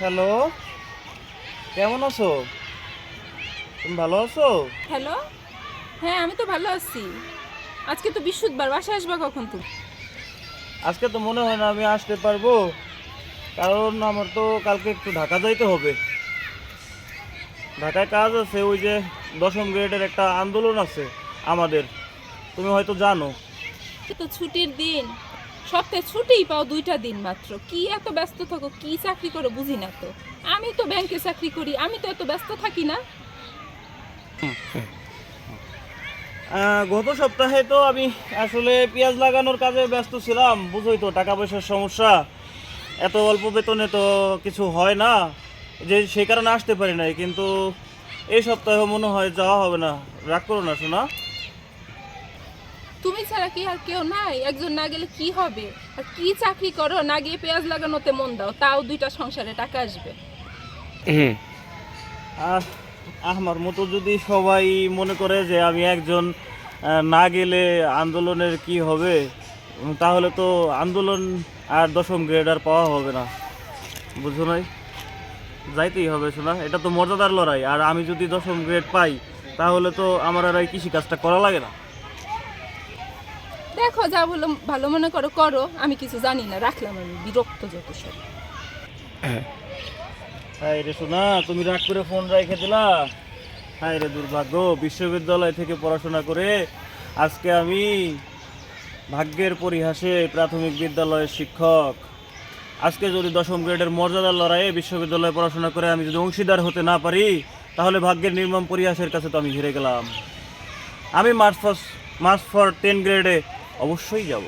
Hello. কেমন আছো? তুমি ভালো আছো? হ্যালো? হ্যাঁ আমি তো ভালো আছি। আজকে তো বৃহস্পতিবার বাসায় আসবা কখন তুমি? আজকে তো মনে হয় না আমি আসতে পারব কারণ আমার তো কালকে একটু ঢাকা যাইতে হবে। ঢাকায় কাজ আছে ওই যে দশম গ্রেডের একটা আন্দোলন আছে আমাদের তুমি হয়তো জানো। তো ছুটির দিন সপ্তাহে ছুটিই পাও দুইটা দিন মাত্র। কি এত ব্যস্ত থাকো, কি চাকরি করো বুঝি না তো। আমি তো ব্যাংকে চাকরি করি, আমি তো এত ব্যস্ত থাকি না। গত সপ্তাহে তো আমি আসলে পেঁয়াজ লাগানোর কাজে ব্যস্ত ছিলাম, বুঝোই তো টাকা পয়সার সমস্যা। এত অল্প বেতনে তো কিছু হয় না, যে সেই কারণে আসতে পারি নাই, কিন্তু এই সপ্তাহে মনে হয় যাওয়া হবে না। রাগ করো না শোনা তুমি ছাড়া কি আর কেউ নাই? একজন না গেলে কি হবে? আর কি চাকরি করো? না গিয়ে পেঁয়াজ লাগানোতে মন দাও তাও দুইটা সংসারে টাকা আসবে। আর আমার মতো যদি সবাই মনে করে যে আমি একজন না গেলে আন্দোলনের কি হবে তাহলে তো আন্দোলন আর দশম গ্রেড আর পাওয়া হবে না। বুঝো নাই? যাইতেই হবে শোনা এটা তো মর্যাদার লড়াই। আর আমি যদি দশম গ্রেড পাই তাহলে তো আমার আর এই কৃষিকাজটা করা লাগে না। দেখো যা বলো ভালো মনে করো করো। আমি কিছু জানি না রাখলাম আমি বিরক্ত যত সব। হাই রে শোনা তুমি রাগ করে ফোন রেখে দিলা। হাই রে দুর্ভাগ্য বিশ্ববিদ্যালয় থেকে পড়াশোনা করে আজকে আমি ভাগ্যের পরিহাসে প্রাথমিক বিদ্যালয়ের শিক্ষক। আজকে যদি দশম গ্রেডের মর্যাদার লড়াইয়ে বিশ্ববিদ্যালয়ে পড়াশোনা করে আমি যদি অংশীদার হতে না পারি তাহলে ভাগ্যের নির্মম পরিহাসের কাছে তো আমি হেরে গেলাম। আমি March first March for ten গ্রেডে অবশ্যই যাব।